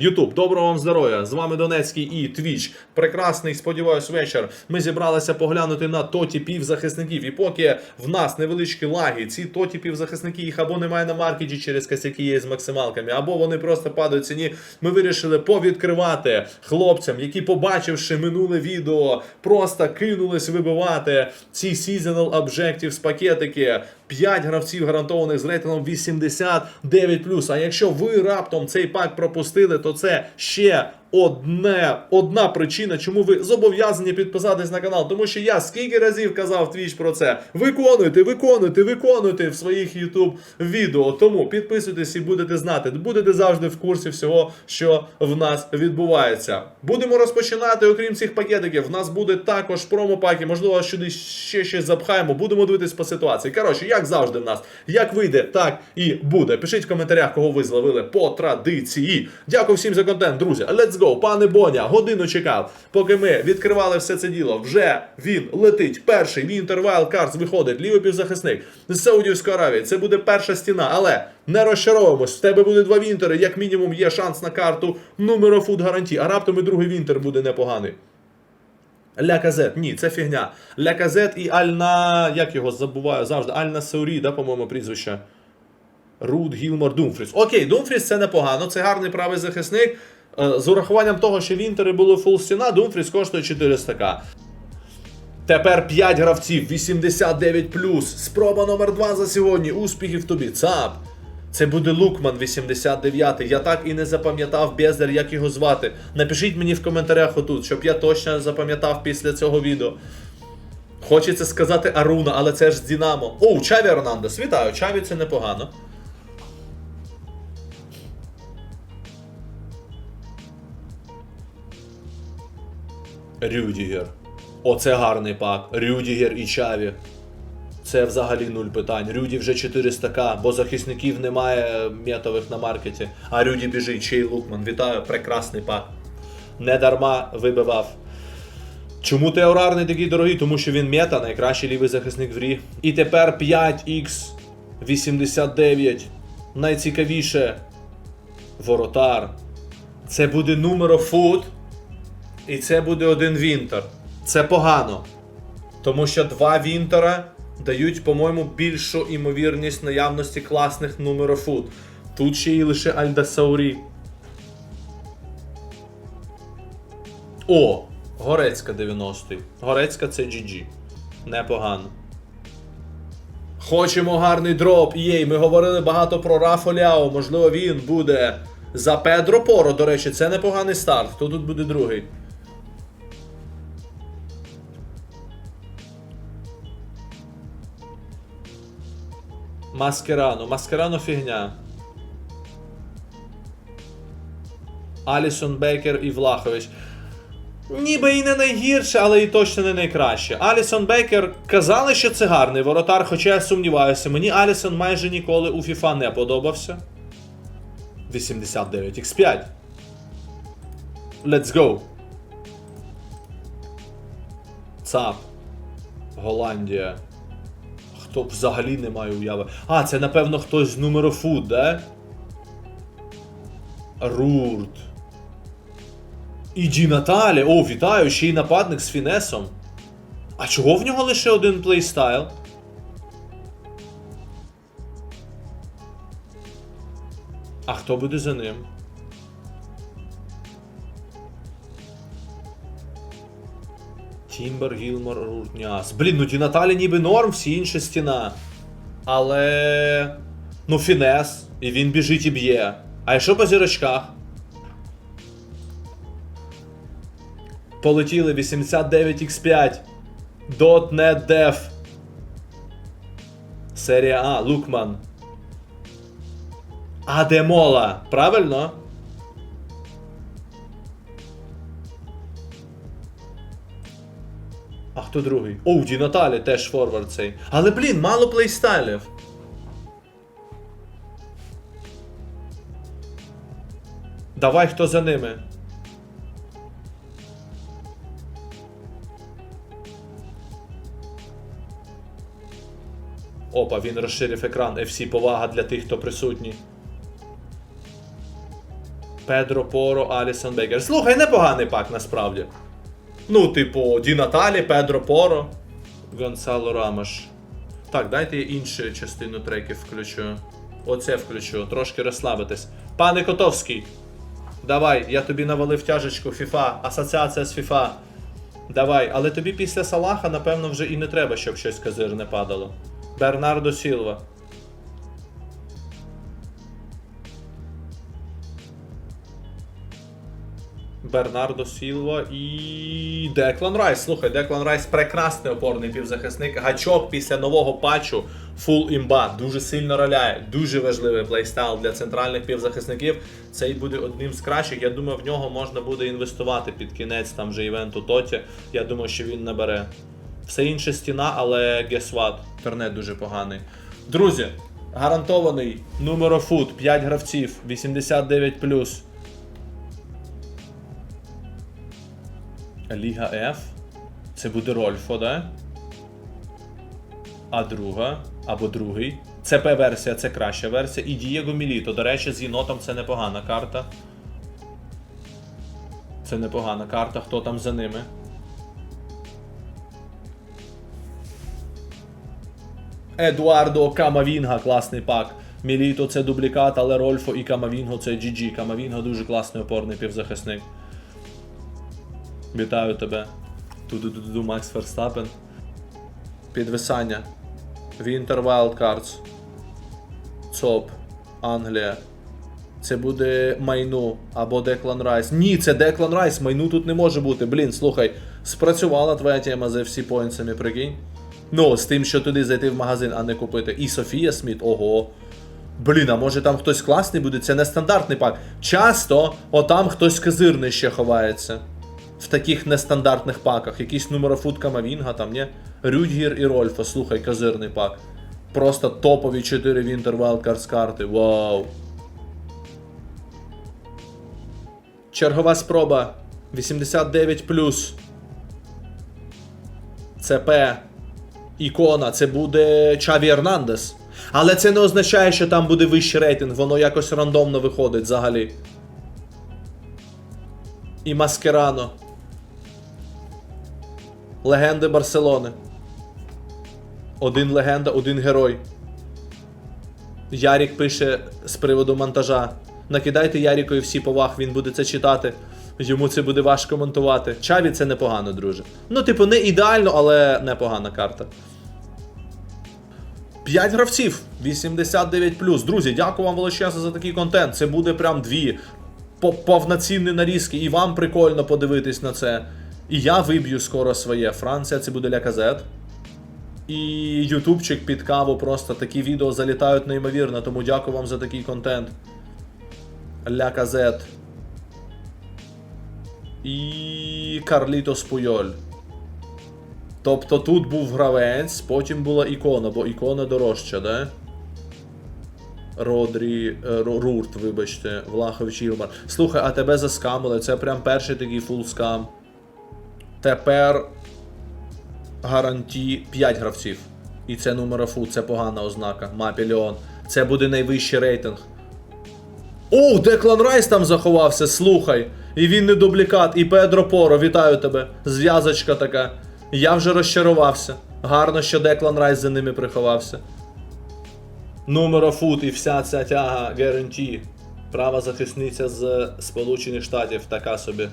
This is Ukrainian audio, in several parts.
Ютуб, доброго вам здоров'я! З вами Донецький і Твіч. Прекрасний, сподіваюсь, вечір. Ми зібралися поглянути на тоті півзахисників. І поки в нас невеличкі лаги, ці тоті півзахисники їх або немає на маркеті через косяки є з максималками, або вони просто падають ціні. Ми вирішили повідкривати хлопцям, які, побачивши минуле відео, просто кинулись вибивати ці seasonal objectives пакетики. 5 гравців гарантованих з рейтингом 89+. А якщо ви раптом цей пак пропустили, то це ще одне, одна причина, чому ви зобов'язані підписатись на канал. Тому що я скільки разів казав Твіч про це. Виконуйте, виконуйте, виконуйте в своїх YouTube відео. Тому підписуйтесь і будете знати, будете завжди в курсі всього, що в нас відбувається. Будемо розпочинати. Окрім цих пакетиків, в нас буде також промопаки. Можливо, сюди ще щось запхаємо. Будемо дивитись по ситуації. Коротше, як завжди в нас, як вийде, так і буде. Пишіть в коментарях, кого ви зловили по традиції. Дякую всім за контент, друзі. Let's go, пане Боня, годину чекав, поки ми відкривали все це діло. Вже він летить. Перший Winter Wild Cards виходить. Лівий півзахисник з Саудівської Аравії. Це буде перша стіна, але не розчаровуємось. В тебе буде два вінтери. Як мінімум є шанс на карту Food гарантії. А раптом і другий вінтер буде непоганий. Ля-Казет, ні, це фігня. Ля-Казет і Альна. Як його забуваю завжди? Альна Саурі, да, по-моєму, прізвище. Руд Гілмор Думфріс. Окей, Думфріс це непогано, це гарний правий захисник. Е, З урахуванням того, що Вінтери були фул стіна, Думфріс коштує 400к. Тепер 5 гравців, 89+. Спроба номер 2 за сьогодні. Успіхів тобі. ЦАП. Це буде Лукман 89. Я так і не запам'ятав Бездар, як його звати. Напишіть мені в коментарях отут, щоб я точно запам'ятав після цього відео. Хочеться сказати Аруна, але це ж з Динамо. О, Чаві Ернандес. Вітаю, Чаві це непогано. Рюдігер. Оце гарний пак. Рюдігер і Чаві. Це взагалі нуль питань. Рюді вже 400к, бо захисників немає метових на маркеті. А Рюді біжить, Чей Лукман. Вітаю, прекрасний пак. Не дарма вибивав. Чому Теорар не такий дорогий? Тому що він мета, найкращий лівий захисник в грі. І тепер 5х89. Найцікавіше. Воротар. Це буде numero фут. І це буде один Вінтер. Це погано. Тому що два Вінтера дають, по-моєму, більшу імовірність наявності класних numero фут. Тут ще й лише Альда Саурі. О! Горецька 90-й. Горецька це GG. Непогано. Хочемо гарний дроп. Єй, ми говорили багато про Рафа Ляо. Можливо, він буде за Педро Поро. До речі, це непоганий старт. Хто тут буде другий? Маскерано. Маскерано фігня. Алісон Бейкер і Влахович. Ніби і не найгірше, але і точно не найкраще. Алісон Бейкер казали, що це гарний воротар, хоча я сумніваюся. Мені Алісон майже ніколи у FIFA не подобався. 89 X5. Let's go. ЦАП. Голландія. Хто взагалі не має уяви. А, це напевно хтось з Food, да? Рурт. І Ді Наталі. О, вітаю, ще й нападник з фінесом. А чого в нього лише один плейстайл? А хто буде за ним? Тімбер, Гілмор, Руртняс. Блін, ну Ді Наталі ніби норм, всі інші стіна. Але. Ну, фінес. І він біжить і б'є. А якщо по зірочках? Полетіли 89x5. .NET Dev. Серія А, Лукман. Адемола. Правильно? А хто другий? Оу, Ді Наталі теж форвард цей. Але блін, мало плейстайлів. Давай хто за ними. Опа, він розширив екран. FC повага для тих, хто присутній. Педро Поро, Алісон Бейкер. Слухай, непоганий пак насправді. Ну, типу, Ді Наталі, Педро Поро, Гонсало Рамош. Так, дайте я іншу частину треків включу. Оце включу, трошки розслабитись. Пане Котовський, давай, я тобі навалив тяжечку FIFA, асоціація з FIFA. Давай, але тобі після Салаха, напевно, вже і не треба, щоб щось козирне падало. Бернардо Сілва. Бернардо Сілва і Деклан Райс. Слухай, Деклан Райс прекрасний опорний півзахисник. Гачок після нового патчу фул імба. Дуже сильно роляє. Дуже важливий плейстайл для центральних півзахисників. Цей буде одним з кращих. Я думаю, в нього можна буде інвестувати під кінець там вже івенту Тоті. Я думаю, що він набере. Все інше стіна, але what? Інтернет дуже поганий. Друзі, гарантований нумерофут, 5 гравців, 89+. Ліга F. Це буде Рольфо, да? А друга, або другий. ЦП версія це краща версія. І Дієго Міліто. До речі, з єнотом це непогана карта. Це непогана карта. Хто там за ними? Едуардо Камавінга, класний пак. Міліто це дублікат, але Рольфо і Камавінго це GG. Камавінго дуже класний опорний півзахисник. Вітаю тебе. Ту-ду-ду-ду, Макс Ферстапен. Підвисання. Winter Wildcards. ЦОП. Англія. Це буде Майну або Деклан Райс. Ні, це Деклан Райс. Майну тут не може бути. Блін, слухай, спрацювала твоя тема з FC поінтсами, прикинь. Ну, з тим, що туди зайти в магазин, а не купити. І Софія Сміт, ого. Блін, а може там хтось класний буде? Це нестандартний пак. Часто отам хтось козирний ще ховається. В таких нестандартних паках. Якийсь нумерофут Камавінга там, ні? Рюдгір і Рольфа, слухай, козирний пак. Просто топові 4 Winter Wildcards карти. Вау. Чергова спроба. 89 ЦП. Ікона, це буде Чаві Ернандес. Але це не означає, що там буде вищий рейтинг, воно якось рандомно виходить взагалі. І Маскерано. Легенди Барселони. Один легенда, один герой. Ярік пише з приводу монтажа. Накидайте Ярікові всі поваг, він буде це читати. Йому це буде важко монтувати. Чаві це непогано, друже. Ну, типу, не ідеально, але непогана карта. 5 гравців, 89 Друзі, дякую вам величезно за такий контент. Це буде прям дві повноцінні нарізки. І вам прикольно подивитись на це. І я виб'ю скоро своє. Франція, це буде ляказет. І ютубчик під каву просто такі відео залітають неймовірно, тому дякую вам за такий контент. Ляказет. І Карлітос Пуйоль. Тобто тут був гравець, потім була ікона, бо ікона дорожча, да? Родрі. е, Рурт, вибачте, Влахович Ілмар. Слухай, а тебе заскамили, це прям перший такий фул скам. Тепер гаранті 5 гравців. І це нумерофу, це погана ознака. Мапі Леон. Це буде найвищий рейтинг. О, Деклан Райс там заховався, слухай. І він не дублікат, і Педро Поро, вітаю тебе. Зв'язочка така. Я вже розчарувався. Гарно, що Деклан Райс за ними приховався. Нумерофут і вся ця тяга Геренті. Права захисниця з Сполучених Штатів, така собі.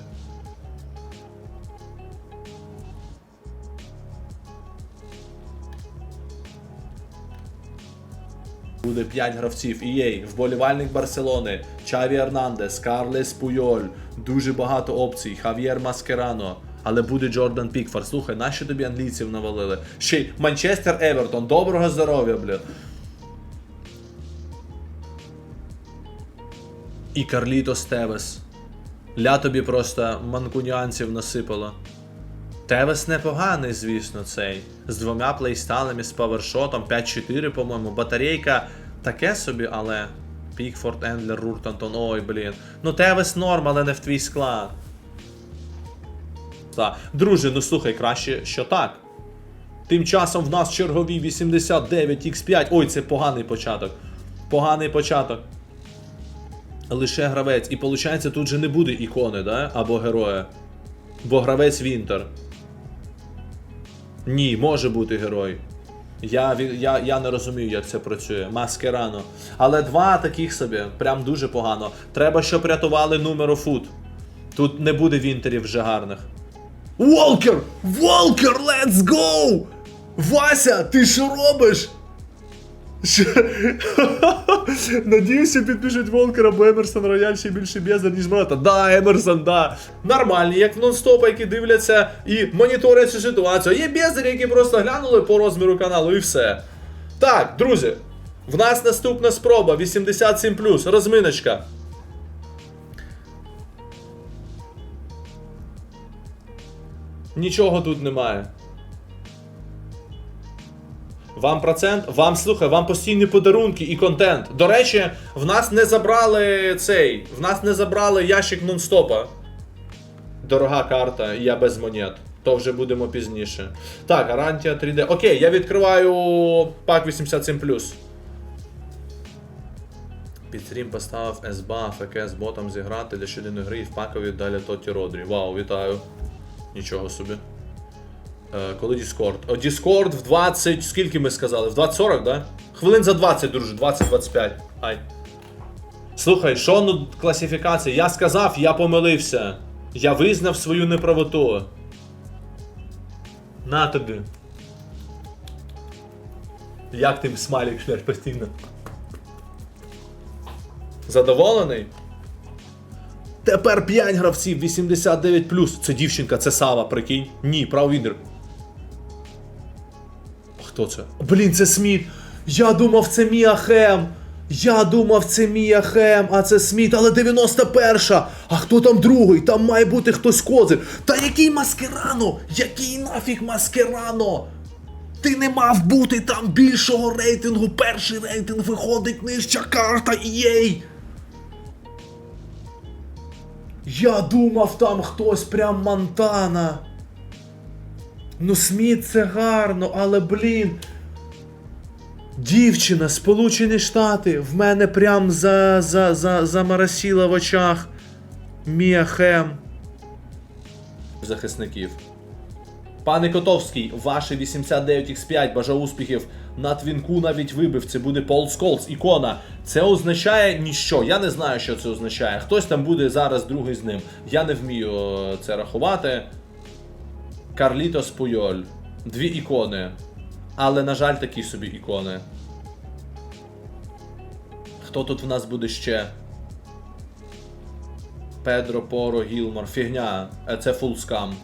Буде 5 гравців. EA, вболівальник Барселони, Чаві Ернандес, Карлес Пуйоль, дуже багато опцій, Хав'єр Маскерано. Але буде Джордан Пікфор. Слухай, нащо тобі англійців навалили? Ще й Манчестер Евертон, доброго здоров'я, блін. І Карлітос Тевес. Ля тобі просто манкуніанців насипало. Тевес непоганий, звісно, цей. З двома плейсталами, з павершотом, 5-4, по-моєму. Батарейка таке собі, але. Пікфорд, Ендлер, Рурт, Антон, ой, блін. Ну Тевес норм, але не в твій склад. Так. Друже, ну слухай, краще, що так. Тим часом в нас чергові 89 x 5 Ой, це поганий початок. Поганий початок. лише гравець. І виходить, тут же не буде ікони, да? Або героя. Бо гравець Вінтер. Ні, може бути герой. Я, я, я не розумію, як це працює. Маскерано. Але два таких собі, прям дуже погано. Треба, щоб рятували номеру фут. Тут не буде вінтерів вже гарних. Волкер! Волкер, let's go! Вася, ти що робиш? Надіюся, підпишуть Волкера, бо Емерсон Рояль ще більше бездар, ніж брата. Да, Емерсон, да. Нормальні, як нон-стопа, які дивляться і моніторять цю ситуацію. Є бездарі, які просто глянули по розміру каналу і все. Так, друзі, в нас наступна спроба 87 розминочка. Нічого тут немає. Вам процент, вам слухай, вам постійні подарунки і контент. До речі, в нас не забрали цей. В нас не забрали ящик нон-стопа. Дорога карта, я без монет. То вже будемо пізніше. Так, гарантія 3D. Окей, я відкриваю пак 87. Під стрім поставив СБА, ФК ботом зіграти для щоденної гри і в пакові далі Тоті Родрі. Вау, вітаю. Нічого собі. Е, коли Discord? О, Discord в 20. Скільки ми сказали? В 20.40, да? Хвилин за 20, друже, 20-25. Ай. Слухай, що ну класифікація? Я сказав, я помилився. Я визнав свою неправоту. На тобі. Як ти смайлик шлеш постійно? Задоволений? Тепер 5 гравців 89 Це дівчинка, це Сава, прикинь. Ні, правовідер. Хто це? Блін, це Сміт. Я думав, це Мія Хем. Я думав, це Мія Хем, а це Сміт, але 91-ша. А хто там другий? Там має бути хтось козир. Та який маскерано? Який нафіг маскерано? Ти не мав бути там більшого рейтингу. Перший рейтинг виходить нижча карта єй. Я думав, там хтось прям Монтана. Ну, Сміт це гарно, але блін. Дівчина, Сполучені Штати, в мене прям за, за, за, замарасіла в очах. Мія Хем. Захисників. Пане Котовський, ваше 89x5, бажаю успіхів. На твінку навіть вибив, це буде Пол Сколс, ікона. Це означає ніщо. Я не знаю, що це означає. Хтось там буде зараз другий з ним. Я не вмію е, це рахувати. Карлітос Пуйоль. Дві ікони. Але, на жаль, такі собі ікони. Хто тут в нас буде ще? Педро Поро Гілмор. Фігня. Е, Це фул скам.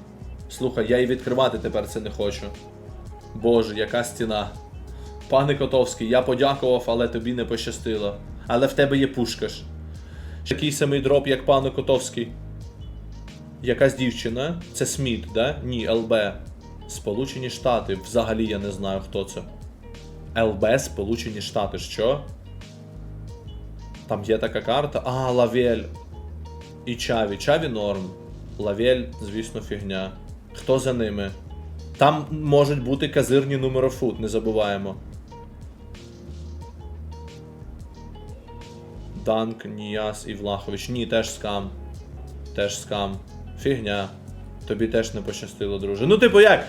Слухай, я і відкривати тепер це не хочу. Боже, яка стіна. Пане Котовський, я подякував, але тобі не пощастило. Але в тебе є пушкаш. Такий самий дроп, як пане Котовський. Якась дівчина. Це Сміт, да? Ні, ЛБ. Сполучені Штати. Взагалі я не знаю, хто це. ЛБ Сполучені Штати. Що? Там є така карта. А, Лавель. І Чаві. Чаві норм. Лавель, звісно, фігня. Хто за ними? Там можуть бути казирні нумерофут, не забуваємо. Данк, Ніяс і Влахович. Ні, теж скам. Теж скам. Фігня. Тобі теж не пощастило, друже. Ну, типу як?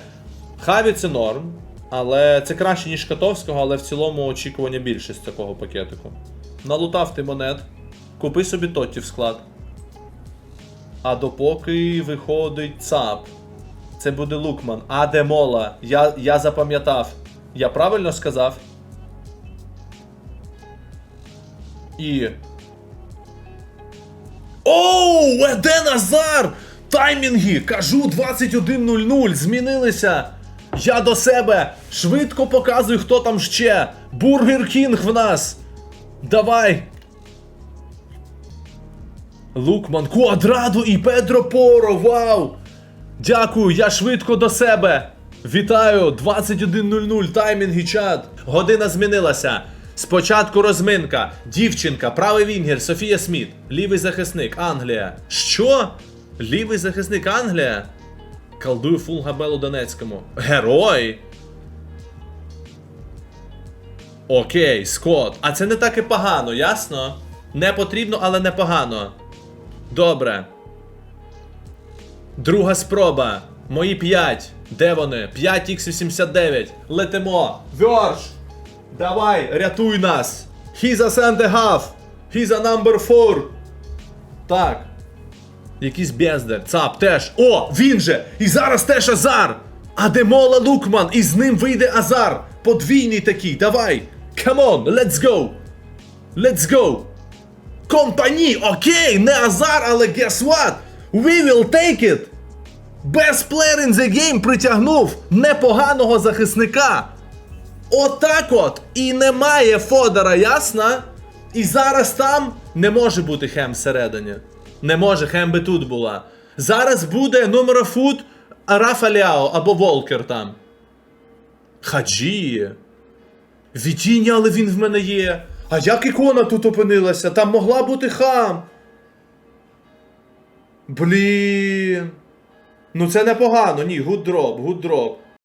Хаві це норм, але це краще, ніж Катовського, але в цілому очікування більше з такого пакетику. Налутав ти монет. Купи собі Тотті в склад. А допоки виходить ЦАП. Це буде Лукман. А де Я, я запам'ятав. Я правильно сказав? І. Оу! Еде Назар! Таймінги! Кажу 21.00! Змінилися! Я до себе! Швидко показую, хто там ще! Бургер Кінг в нас! Давай! Лукман, Квадрадо і Педро Поро, вау! Дякую, я швидко до себе. Вітаю, 21.00, таймінг і чат. Година змінилася. Спочатку розминка, дівчинка, правий вінгер, Софія Сміт, лівий захисник, Англія. Що? Лівий захисник Англія? Колдую фул габелу Донецькому. Герой? Окей, Скот. А це не так і погано, ясно? Не потрібно, але непогано. Добре. Друга спроба. Мої 5. Де вони? 5х89. Летимо. Вьорш. Давай, рятуй нас. He's a center half. He's a number 4. Так. Якийсь бездар. Цап теж. О, він же! І зараз теж Азар! Адемола Лукман, і з ним вийде Азар. Подвійний такий. Давай. Come on, let's go. Let's go. Компані, окей, не Азар, але guess what? We will take it. Best player in the game притягнув непоганого захисника. Отак от. І немає Фодора, ясно? І зараз там не може бути хем всередині. Не може, хем би тут була. Зараз буде номер фут Рафа Ляо або Волкер там. Хаджі. Відіння, але він в мене є. А як ікона тут опинилася? Там могла бути хам. Блін. Ну це непогано, ні, good drop, good drop.